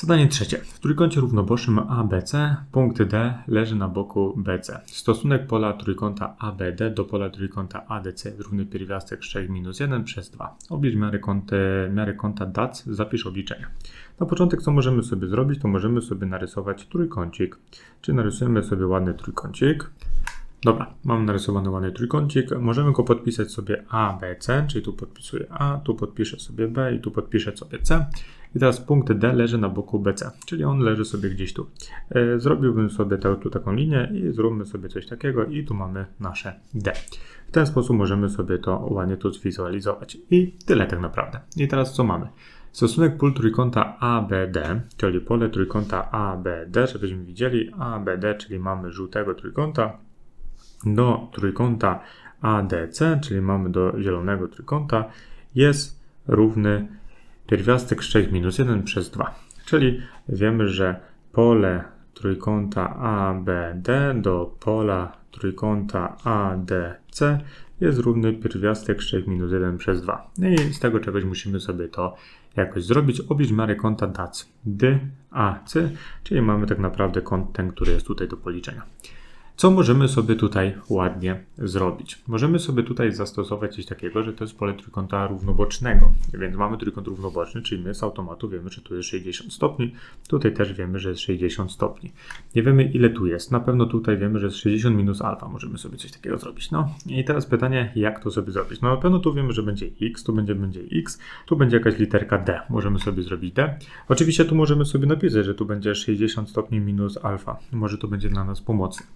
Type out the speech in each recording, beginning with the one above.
Zadanie trzecie. W trójkącie równobocznym ABC punkt D leży na boku BC. Stosunek pola trójkąta ABD do pola trójkąta ADC równy pierwiastek 3 minus 1 przez 2. Oblicz miarę kąta, miarę kąta DAC, zapisz obliczenia. Na początek co możemy sobie zrobić, to możemy sobie narysować trójkącik. Czyli narysujemy sobie ładny trójkącik. Dobra, mam narysowany ładny trójkącik. Możemy go podpisać sobie A, B, C, czyli tu podpisuję A, tu podpiszę sobie B i tu podpiszę sobie C. I teraz punkt D leży na boku BC, czyli on leży sobie gdzieś tu. E, Zrobiłbym sobie tę, tu taką linię i zróbmy sobie coś takiego i tu mamy nasze D. W ten sposób możemy sobie to ładnie tu zwizualizować. I tyle tak naprawdę. I teraz co mamy? Stosunek pól trójkąta ABD, czyli pole trójkąta ABD, żebyśmy widzieli ABD, czyli mamy żółtego trójkąta, do trójkąta ADC, czyli mamy do zielonego trójkąta, jest równy pierwiastek 6 minus 1 przez 2. Czyli wiemy, że pole trójkąta ABD do pola trójkąta ADC jest równy pierwiastek 6 minus 1 przez 2. No i z tego czegoś musimy sobie to jakoś zrobić. Oblicz miarę kąta DAC, DAC, czyli mamy tak naprawdę kąt ten, który jest tutaj do policzenia. Co możemy sobie tutaj ładnie zrobić? Możemy sobie tutaj zastosować coś takiego, że to jest pole trójkąta równobocznego. Więc mamy trójkąt równoboczny, czyli my z automatu wiemy, że tu jest 60 stopni. Tutaj też wiemy, że jest 60 stopni. Nie wiemy ile tu jest. Na pewno tutaj wiemy, że jest 60 minus alfa. Możemy sobie coś takiego zrobić. No i teraz pytanie, jak to sobie zrobić? No na pewno tu wiemy, że będzie x, tu będzie, będzie x, tu będzie jakaś literka d. Możemy sobie zrobić d. Oczywiście tu możemy sobie napisać, że tu będzie 60 stopni minus alfa. Może to będzie dla nas pomocne.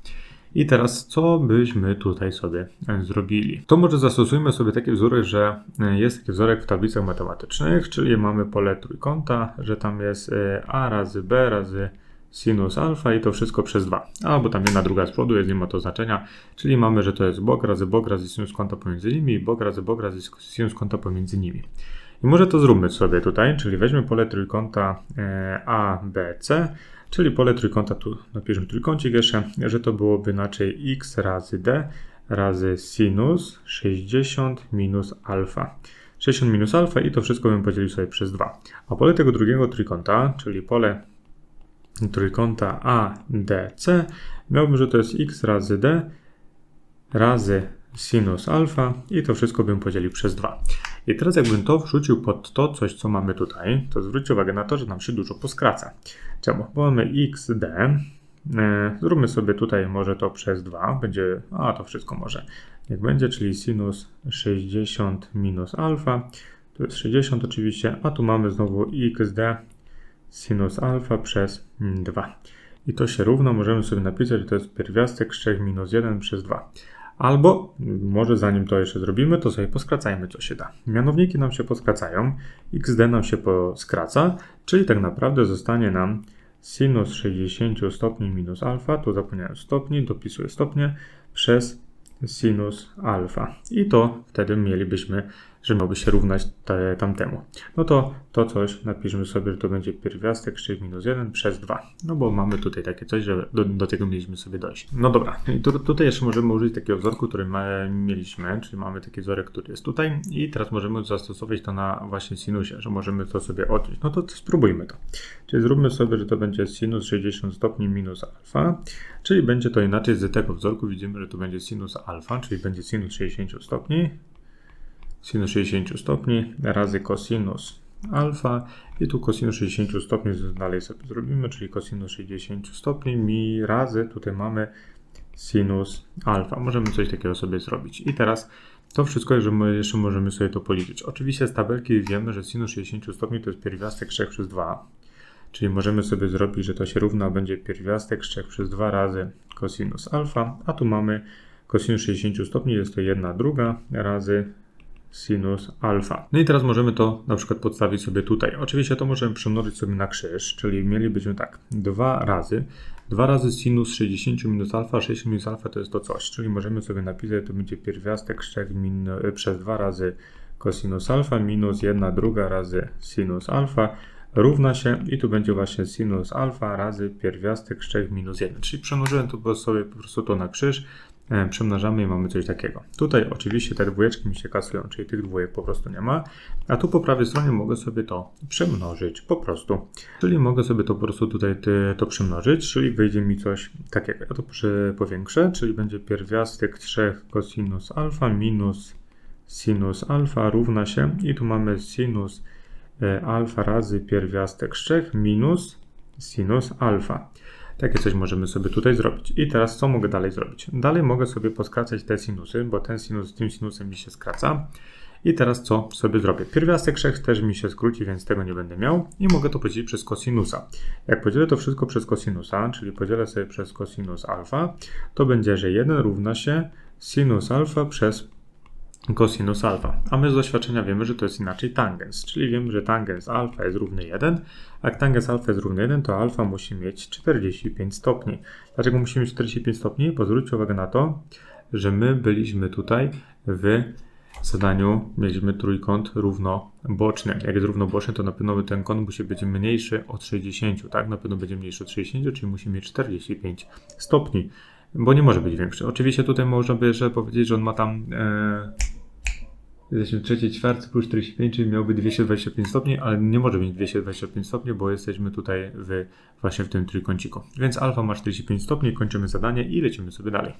I teraz, co byśmy tutaj sobie e, zrobili? To może zastosujmy sobie taki wzorek, że e, jest taki wzorek w tablicach matematycznych, czyli mamy pole trójkąta, że tam jest e, a razy b razy sinus alfa i to wszystko przez 2. Albo tam jedna druga z przodu, jest, nie ma to znaczenia. Czyli mamy, że to jest bok razy bok razy sinus kąta pomiędzy nimi i bok razy bok razy sinus kąta pomiędzy nimi. I może to zróbmy sobie tutaj, czyli weźmy pole trójkąta ABC Czyli pole trójkąta, tu napiszemy trójkącik jeszcze, że to byłoby inaczej x razy d razy sinus 60 minus alfa. 60 minus alfa i to wszystko bym podzielił sobie przez 2. A pole tego drugiego trójkąta, czyli pole trójkąta ADC, miałbym, że to jest x razy d razy sinus alfa i to wszystko bym podzielił przez 2. I teraz jakbym to wrzucił pod to coś, co mamy tutaj, to zwróćcie uwagę na to, że nam się dużo poskraca. Czemu? Bo mamy xd, e, zróbmy sobie tutaj może to przez 2, będzie, a to wszystko może, jak będzie, czyli sinus 60 minus alfa, to jest 60 oczywiście, a tu mamy znowu xd sinus alfa przez 2. I to się równo, możemy sobie napisać, że to jest pierwiastek 3 minus 1 przez 2. Albo, może zanim to jeszcze zrobimy, to sobie poskracajmy co się da. Mianowniki nam się poskracają, xd nam się poskraca, czyli tak naprawdę zostanie nam sinus 60 stopni minus alfa, tu zapomniałem stopni, dopisuję stopnie, przez sinus alfa. I to wtedy mielibyśmy że miałby się równać te, tamtemu. No to to coś napiszmy sobie, że to będzie pierwiastek 6 minus 1 przez 2. No bo mamy tutaj takie coś, że do, do tego mieliśmy sobie dojść. No dobra, i tu, tutaj jeszcze możemy użyć takiego wzorku, który mieliśmy, czyli mamy taki wzorek, który jest tutaj i teraz możemy zastosować to na właśnie sinusie, że możemy to sobie odnieść. No to spróbujmy to. Czyli zróbmy sobie, że to będzie sinus 60 stopni minus alfa, czyli będzie to inaczej z tego wzorku widzimy, że to będzie sinus alfa, czyli będzie sinus 60 stopni sinus 60 stopni razy cosinus alfa i tu cosinus 60 stopni dalej sobie zrobimy, czyli cosinus 60 stopni mi razy, tutaj mamy sinus alfa. Możemy coś takiego sobie zrobić. I teraz to wszystko, że my jeszcze możemy sobie to policzyć. Oczywiście z tabelki wiemy, że sinus 60 stopni to jest pierwiastek 3 przez 2, czyli możemy sobie zrobić, że to się równa będzie pierwiastek 3 przez 2 razy cosinus alfa, a tu mamy cosinus 60 stopni, jest to 1 druga razy sinus alfa. No i teraz możemy to na przykład podstawić sobie tutaj. Oczywiście to możemy przemnożyć sobie na krzyż, czyli mielibyśmy tak, dwa razy, dwa razy sinus 60 minus alfa, 60 minus alfa to jest to coś, czyli możemy sobie napisać, to będzie pierwiastek 3 min, przez dwa razy cosinus alfa minus 1 druga razy sinus alfa równa się i tu będzie właśnie sinus alfa razy pierwiastek 3 minus 1, czyli przemnożyłem to sobie po prostu to na krzyż przemnażamy i mamy coś takiego. Tutaj oczywiście te dwójeczki mi się kasują, czyli tych dwójek po prostu nie ma, a tu po prawej stronie mogę sobie to przemnożyć po prostu. Czyli mogę sobie to po prostu tutaj to przemnożyć, czyli wyjdzie mi coś takiego. Ja to powiększę, czyli będzie pierwiastek 3 cosinus alfa minus sinus alfa równa się i tu mamy sinus e, alfa razy pierwiastek 3 minus sinus alfa. Takie coś możemy sobie tutaj zrobić. I teraz co mogę dalej zrobić? Dalej mogę sobie poskracać te sinusy, bo ten sinus z tym sinusem mi się skraca. I teraz co sobie zrobię? Pierwiastek 3 też mi się skróci, więc tego nie będę miał. I mogę to podzielić przez kosinusa. Jak podzielę to wszystko przez kosinusa, czyli podzielę sobie przez kosinus alfa, to będzie, że 1 równa się sinus alfa przez cosinus alfa. A my z doświadczenia wiemy, że to jest inaczej tangens, czyli wiemy, że tangens alfa jest równy 1, a jak tangens alfa jest równy 1, to alfa musi mieć 45 stopni. Dlaczego musi mieć 45 stopni? Bo zwróćcie uwagę na to, że my byliśmy tutaj w zadaniu, mieliśmy trójkąt równoboczny. Jak jest równoboczny, to na pewno ten kąt musi być mniejszy od 60, tak? Na pewno będzie mniejszy od 60, czyli musi mieć 45 stopni, bo nie może być większy. Oczywiście tutaj można by jeszcze powiedzieć, że on ma tam e, Jesteśmy w trzeciej ćwiartce plus 45, czyli miałby 225 stopni, ale nie może mieć 225 stopni, bo jesteśmy tutaj w, właśnie w tym trójkąciku. Więc alfa ma 45 stopni, kończymy zadanie i lecimy sobie dalej.